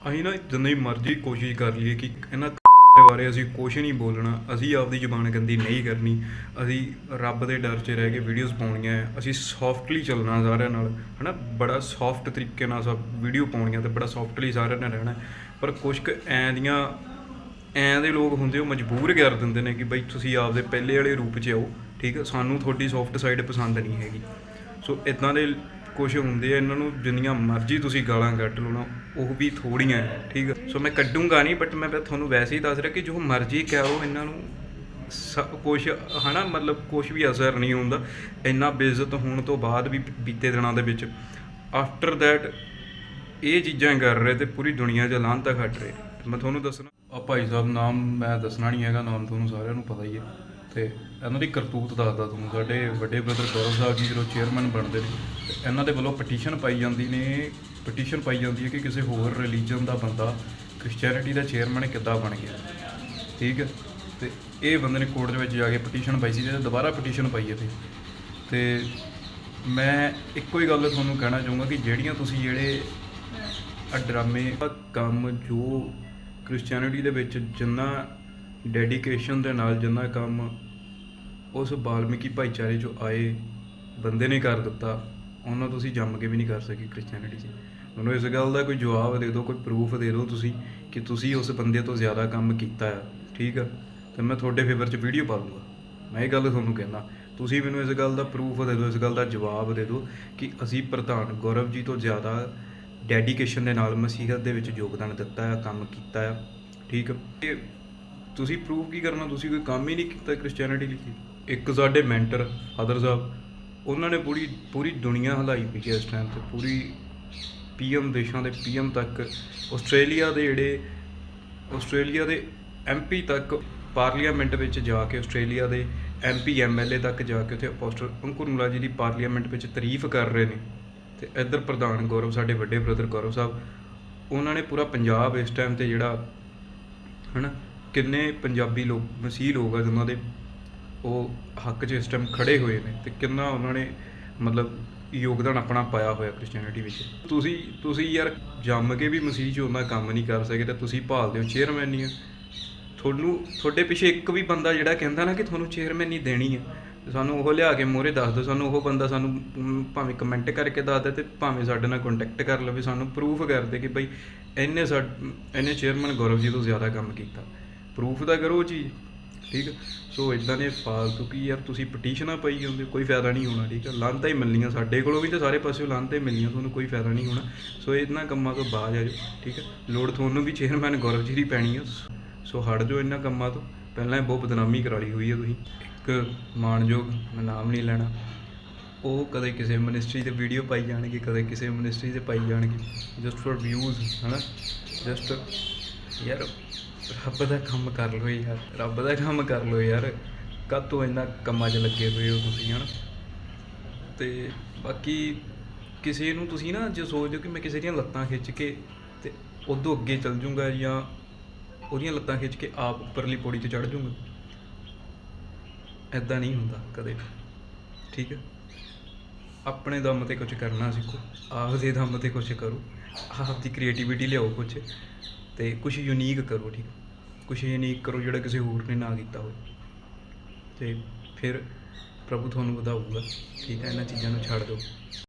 ਅਸੀਂ ਨਾ ਜਿੰਨੀ ਮਰਜ਼ੀ ਕੋਸ਼ਿਸ਼ ਕਰ ਲਈਏ ਕਿ ਇਹਨਾਂ ਦੇ ਬਾਰੇ ਅਸੀਂ ਕੁਝ ਨਹੀਂ ਬੋਲਣਾ, ਅਸੀਂ ਆਪਦੀ ਜ਼ੁਬਾਨ ਗੰਦੀ ਨਹੀਂ ਕਰਨੀ, ਅਸੀਂ ਰੱਬ ਦੇ ਡਰ 'ਚ ਰਹਿ ਕੇ ਵੀਡੀਓਜ਼ ਪਾਉਣੀਆਂ ਹੈ। ਅਸੀਂ ਸੌਫਟਲੀ ਚੱਲਣਾ ਸਾਰਿਆਂ ਨਾਲ, ਹਨਾ ਬੜਾ ਸੌਫਟ ਤਰੀਕੇ ਨਾਲ ਸਭ ਵੀਡੀਓ ਪਾਉਣੀਆਂ ਤੇ ਬੜਾ ਸੌਫਟਲੀ ਸਾਰਿਆਂ ਨਾਲ ਰਹਿਣਾ ਪਰ ਕੁਝ ਕੁ ਐਂ ਦੀਆਂ, ਐਂ ਦੇ ਲੋਕ ਹੁੰਦੇ ਉਹ ਮਜਬੂਰ ਕਰ ਦਿੰਦੇ ਨੇ ਕਿ ਬਈ ਤੁਸੀਂ ਆਪਦੇ ਪਹਿਲੇ ਵਾਲੇ ਰੂਪ 'ਚ ਆਓ, ਠੀਕ ਹੈ ਸਾਨੂੰ ਤੁਹਾਡੀ ਸੌਫਟ ਸਾਈਡ ਪਸੰਦ ਨਹੀਂ ਹੈਗੀ ਸੋ ਇਦਾਂ ਦੇ ਕੁਝ ਹੁੰਦੇ ਆ ਇਹਨਾਂ ਨੂੰ ਜਿੰਨੀਆਂ ਮਰਜ਼ੀ ਤੁਸੀਂ ਗਾਲਾਂ ਕੱਢ ਲਓ ਨਾ ਉਹ ਵੀ ਥੋੜੀਆਂ ਹੈ, ਠੀਕ ਹੈ ਸੋ ਮੈਂ ਕੱਢੂੰਗਾ ਨਹੀਂ ਬਟ ਮੈਂ ਬਸ ਤੁਹਾਨੂੰ ਵੈਸੇ ਹੀ ਦੱਸ ਰਿਹਾ ਕਿ ਜੋ ਮਰਜ਼ੀ ਕਹੋ ਇਹਨਾਂ ਨੂੰ ਕੁਝ ਹਨਾ ਮਤਲਬ ਕੁਝ ਵੀ ਅਸਰ ਨਹੀਂ ਹੁੰਦਾ ਇੰਨਾ ਬੇਇੱਜ਼ਤ ਹੋਣ ਤੋਂ ਬਾਅਦ ਵੀ ਬੀਤੇ ਦਿਨਾਂ ਦੇ ਵਿੱਚ। ਆਫਟਰ ਦੈਟ ਇਹ ਚੀਜ਼ਾਂ ਕਰ ਰਹੇ ਤੇ ਪੂਰੀ ਦੁਨੀਆ 'ਚ ਲਾਂਤਾ ਖੱਟ ਰਹੇ। ਮੈਂ ਤੁਹਾਨੂੰ ਦੱਸਣਾ ਆ ਭਾਈ ਸਾਹਿਬ ਨਾਮ ਮੈਂ ਦੱਸਣਾ ਨਹੀਂ ਹੈਗਾ ਨਾਮ ਤੁਹਾਨੂੰ ਸਾਰਿਆਂ ਨੂੰ ਪਤਾ ਹੀ ਹੈ। ਤੇ ਇਹਨਾਂ ਦੀ ਕਰਤੂਤ ਦੱਸਦਾ ਤੁਹਾਨੂੰ ਸਾਡੇ ਵੱਡੇ ਬ੍ਰਦਰ ਗੌਰਵ ਸਾਹਿਬ ਜੀ ਜਦੋਂ ਚੇਅਰਮੈਨ ਬਣਦੇ ਨੇ ਤੇ ਇਹਨਾਂ ਦੇ ਵੱਲੋਂ ਪਟੀਸ਼ਨ ਪਾਈ ਜਾਂਦੀ ਨੇ ਪਟੀਸ਼ਨ ਪਾਈ ਜਾਂਦੀ ਹੈ ਕਿ ਕਿਸੇ ਹੋਰ ਰਿਲੀਜਨ ਦਾ ਬੰਦਾ ਕ੍ਰਿਸਚੀਅਨਿਟੀ ਦਾ ਚੇਅਰਮੈਨ ਕਿੱਦਾਂ ਬਣ ਗਿਆ। ਠੀਕ ਹੈ? ਤੇ ਇਹ ਬੰਦੇ ਨੇ ਕੋਰਟ ਦੇ ਵਿੱਚ ਜਾ ਕੇ ਪਟੀਸ਼ਨ ਪਾਈ ਸੀ ਤੇ ਦੁਬਾਰਾ ਪਟੀਸ਼ਨ ਪਾਈ ਹੈ ਤੇ ਤੇ ਮੈਂ ਇੱਕੋ ਹੀ ਗੱਲ ਤੁਹਾਨੂੰ ਕਹਿਣਾ ਚਾਹੂੰਗਾ ਕਿ ਜਿਹੜੀਆਂ ਤੁਸੀਂ ਜਿਹੜੇ ਡਰਾਮੇ, ਕੰਮ ਜੋ ਕ੍ਰਿਸਚੀਅਨਿਟੀ ਦੇ ਵਿੱਚ ਜਿੰਨਾ ਡੈਡੀਕੇਸ਼ਨ ਦੇ ਨਾਲ ਜਿੰਨਾ ਕੰਮ ਉਸ ਬਾਲਮੀਕੀ ਭਾਈਚਾਰੇ ਚੋਂ ਆਏ ਬੰਦੇ ਨੇ ਕਰ ਦਿੱਤਾ, ਉਹਨਾਂ ਤੁਸੀਂ ਜੰਮ ਕੇ ਵੀ ਨਹੀਂ ਕਰ ਸਕੇ ਕ੍ਰਿਸਚੀਅਨਿਟੀ 'ਚ। ਮੈਨੂੰ ਇਸ ਗੱਲ ਦਾ ਕੋਈ ਜਵਾਬ ਦੇ ਦਿਓ, ਕੋਈ ਪ੍ਰੂਫ ਦੇ ਦਿਓ ਤੁਸੀਂ ਕਿ ਤੁਸੀਂ ਉਸ ਬੰਦੇ ਤੋਂ ਜ਼ਿਆਦਾ ਕੰਮ ਕੀਤਾ ਆ, ਠੀਕ ਆ? ਤੇ ਮੈਂ ਤੁਹਾਡੇ ਫੇਵਰ 'ਚ ਵੀਡੀਓ ਪਾ ਲੂੰਗਾ ਮੈਂ ਇਹ ਗੱਲ ਤੁਹਾਨੂੰ ਕਹਿੰਦਾ, ਤੁਸੀਂ ਮੈਨੂੰ ਇਸ ਗੱਲ ਦਾ ਪ੍ਰੂਫ ਦੇ ਦਿਓ, ਇਸ ਗੱਲ ਦਾ ਜਵਾਬ ਦੇ ਦਿਓ ਕਿ ਅਸੀਂ ਪ੍ਰਧਾਨ ਗੌਰਵ ਜੀ ਤੋਂ ਜ਼ਿਆਦਾ ਡੈਡੀਕੇਸ਼ਨ ਦੇ ਨਾਲ ਮਸੀਹਤ ਦੇ ਵਿੱਚ ਯੋਗਦਾਨ ਦਿੱਤਾ ਆ, ਕੰਮ ਕੀਤਾ ਆ, ਠੀਕ ਹੈ ਤੁਸੀਂ ਪ੍ਰੂਫ ਕੀ ਕਰਨਾ? ਤੁਸੀਂ ਕੋਈ ਕੰਮ ਹੀ ਨਹੀਂ ਕੀਤਾ ਕ੍ਰਿਸਚੀਅਨਿਟੀ ਲਈ ਇੱਕ ਸਾਡੇ ਮੈਂਟਰ ਫਾਦਰ ਸਾਹਿਬ, ਉਹਨਾਂ ਨੇ ਪੂਰੀ ਪੂਰੀ ਦੁਨੀਆ ਹਲਾਈ ਪਈ ਹੈ ਇਸ ਟਾਈਮ ਤੇ। ਪੂਰੀ ਪੀਐਮ ਦੇਸ਼ਾਂ ਦੇ ਪੀਐਮ ਤੱਕ, ਆਸਟ੍ਰੇਲੀਆ ਦੇ ਜਿਹੜੇ, ਆਸਟ੍ਰੇਲੀਆ ਦੇ ਐਮਪੀ ਤੱਕ ਪਾਰਲੀਮੈਂਟ ਵਿੱਚ ਜਾ ਕੇ, ਆਸਟ੍ਰੇਲੀਆ ਦੇ ਐਮਪੀ ਐਮਐਲਏ ਤੱਕ ਜਾ ਕੇ ਉੱਥੇ ਅਪੋਸਟਲ ਅੰਕੁਰ ਮੁਲਾ ਜੀ ਦੀ ਪਾਰਲੀਮੈਂਟ ਵਿੱਚ ਤਾਰੀਫ ਕਰ ਰਹੇ ਨੇ। ਤੇ ਇੱਧਰ ਪ੍ਰਧਾਨ ਗੌਰਵ, ਸਾਡੇ ਵੱਡੇ ਬ੍ਰਦਰ ਗੌਰਵ ਸਾਹਿਬ, ਉਹਨਾਂ ਨੇ ਪੂਰਾ ਪੰਜਾਬ ਇਸ ਟਾਈਮ ਤੇ ਜਿਹੜਾ, ਹਨਾ ਕਿੰਨੇ ਪੰਜਾਬੀ ਲੋਕ, ਮਸੀਹ ਲੋਕ ਆ ਜਿਨ੍ਹਾਂ ਦੇ ਉਹ ਹੱਕ 'ਚ ਇਸ ਟਾਈਮ ਖੜੇ ਹੋਏ ਨੇ ਤੇ ਕਿੰਨਾ ਉਹਨਾਂ ਨੇ ਮਤਲਬ ਯੋਗਦਾਨ ਆਪਣਾ ਪਾਇਆ ਹੋਇਆ ਕ੍ਰਿਸਚੀਅਨਿਟੀ ਵਿੱਚ। ਤੁਸੀਂ ਤੁਸੀਂ ਯਾਰ ਜੰਮ ਕੇ ਵੀ ਮਸੀਹ 'ਚ ਉਹਨਾਂ ਕੰਮ ਨਹੀਂ ਕਰ ਸਕੇ ਤੇ ਤੁਸੀਂ ਭਾਲਦੇ ਹੋ ਚੇਅਰਮੈਨੀਆਂ ਤੁਹਾਨੂੰ, ਤੁਹਾਡੇ ਪਿੱਛੇ ਇੱਕ ਵੀ ਬੰਦਾ ਜਿਹੜਾ ਕਹਿੰਦਾ ਨਾ ਕਿ ਤੁਹਾਨੂੰ ਚੇਅਰਮੈਨੀ ਦੇਣੀ ਹੈ ਸਾਨੂੰ ਉਹ ਲਿਆ ਕੇ ਮੋਰੇ ਦੱਸ ਦਿਓ, ਸਾਨੂੰ ਉਹ ਬੰਦਾ ਸਾਨੂੰ ਭਾਵੇਂ ਕਮੈਂਟ ਕਰਕੇ ਦੱਸ ਦੇ ਤੇ ਭਾਵੇਂ ਸਾਡੇ ਨਾਲ ਕੰਟੈਕਟ ਕਰ ਲਵੇ, ਸਾਨੂੰ ਪ੍ਰੂਫ ਕਰ ਦੇ ਕਿ ਬਈ ਇਹਨੇ ਸਾ ਇਹਨੇ ਚੇਅਰਮੈਨ ਗੌਰਵ ਜੀ ਤੋਂ ਜ਼ਿਆਦਾ ਕੰਮ ਕੀਤਾ। ਪ੍ਰੂਫ ਤਾਂ ਕਰੋ ਚੀਜ਼ ਠੀਕ ਸੋ ਇਦਾਂ ਦੇ ਫਾਲਤੂ ਕੀ ਯਾਰ ਤੁਸੀਂ ਪਟੀਸ਼ਨਾਂ ਪਾਈ ਜਾਂਦੇ ਹੋ, ਕੋਈ ਫਾਇਦਾ ਨਹੀਂ ਹੋਣਾ ਠੀਕ ਹੈ? ਲਾਂਤਾਂ ਹੀ ਮਿਲਣੀਆਂ ਸਾਡੇ ਕੋਲੋਂ ਵੀ ਤਾਂ ਸਾਰੇ ਪਾਸਿਓਂ ਲਾਂਤਾਂ ਹੀ ਮਿਲਣੀਆਂ ਤੁਹਾਨੂੰ ਕੋਈ ਫਾਇਦਾ ਨਹੀਂ ਹੋਣਾ। ਸੋ ਇਹਨਾਂ ਕੰਮਾਂ ਤੋਂ ਬਾਜ ਆ ਜਾਓ ਠੀਕ ਹੈ? ਲੋੜ ਤੁਹਾਨੂੰ ਵੀ ਚੇਅਰਮੈਨ ਗੌਰਵ ਜੀ ਦੀ ਪੈਣੀ ਹੈ ਸੋ ਹਟ ਜਾਓ ਇਹਨਾਂ ਕੰਮਾਂ ਤੋਂ। ਪਹਿਲਾਂ ਹੀ ਬਹੁਤ ਬਦਨਾਮੀ ਕਰਾ ਲਈ ਹੋਈ ਹੈ ਤੁਸੀਂ। ਇੱਕ ਮਾਣਯੋਗ ਮੈਂ ਨਾਮ ਨਹੀਂ ਲੈਣਾ। ਉਹ ਕਦੇ ਕਿਸੇ ਮਿਨਿਸਟਰੀ ਤੇ ਵੀਡੀਓ ਪਾਈ ਜਾਣਗੇ ਕਦੇ ਕਿਸੇ ਮਿਨਿਸਟਰੀ ਤੇ ਪਾਈ ਜਾਣਗੇ। ਜਸਟ ਫॉर ਵਿਊਜ਼ ਹਨਾ? ਜਸਟ ਯਾਰ ਰੱਬ ਦਾ ਕੰਮ ਕਰ ਲਓ ਯਾਰ, ਰੱਬ ਦਾ ਕੰਮ ਕਰ ਲਓ ਯਾਰ। ਕਾਤੋਂ ਇੰਨਾ ਕੰਮਾਂ 'ਚ ਲੱਗੇ ਹੋਏ ਹੋ ਤੁਸੀਂ, ਹਨਾ? ਤੇ ਬਾਕੀ ਕਿਸੇ ਨੂੰ ਤੁਸੀਂ ਨਾ ਜੇ ਸੋਚਦੇ ਹੋ ਕਿ ਮੈਂ ਕਿਸੇ ਦੀਆਂ ਲੱਤਾਂ ਖਿੱਚ ਕੇ ਤੇ ਉਦੋਂ ਅੱਗੇ ਚੱਲ ਜੂੰਗਾ ਜਾਂ ਉਹਦੀਆਂ ਲੱਤਾਂ ਖਿੱਚ ਕੇ ਆਪ ਉੱਪਰਲੀ ਪੌੜੀ ਤੇ ਚੜ ਜੂੰਗਾ ਐਦਾਂ ਨਹੀਂ ਹੁੰਦਾ ਕਦੇ ਠੀਕ ਹੈ? ਆਪਣੇ ਦਮ ਤੇ ਕੁਝ ਕਰਨਾ ਸਿੱਖੋ, ਆਪਦੇ ਦਮ ਤੇ ਕੁਝ ਕਰੋ, ਆਪਦੀ ਕ੍ਰੀਏਟੀਵਿਟੀ ਲਿਆਓ ਕੁਝ ਤੇ ਕੁਝ ਯੂਨੀਕ ਕਰੋ, ਠੀਕ ਕੁਝ ਯੂਨੀਕ ਕਰੋ ਜਿਹੜਾ ਕਿਸੇ ਹੋਰ ਨੇ ਨਾ ਕੀਤਾ ਹੋਵੇ। ਤੇ ਫਿਰ ਪ੍ਰਭੂ ਤੁਹਾਨੂੰ ਵਧਾਊਗਾ। ਠੀਕ ਹੈ, ਇਹਨਾਂ ਚੀਜ਼ਾਂ ਨੂੰ ਛੱਡ ਦਿਓ।